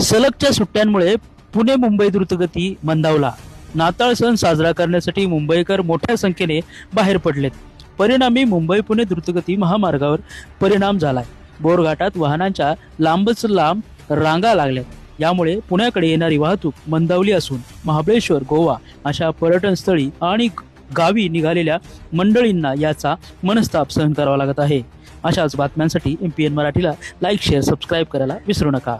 सलगच्या सुट्ट्यांमुळे पुणे मुंबई द्रुतगती मंदावला. नाताळ सण साजरा करण्यासाठी मुंबईकर मोठ्या संख्येने बाहेर पडलेत. परिणामी मुंबई पुणे द्रुतगती महामार्गावर परिणाम झालाय. बोरघाटात वाहनांच्या लांबच लांब रांगा लागल्यात. यामुळे पुण्याकडे येणारी वाहतूक मंदावली असून महाबळेश्वर गोवा अशा पर्यटन स्थळी आणि गावी निघालेल्या मंडळींना याचा मनस्ताप सहन करावा लागत आहे. अशाच बातम्यांसाठी एम पी एन मराठीला लाईक शेअर सबस्क्राईब करायला विसरू नका.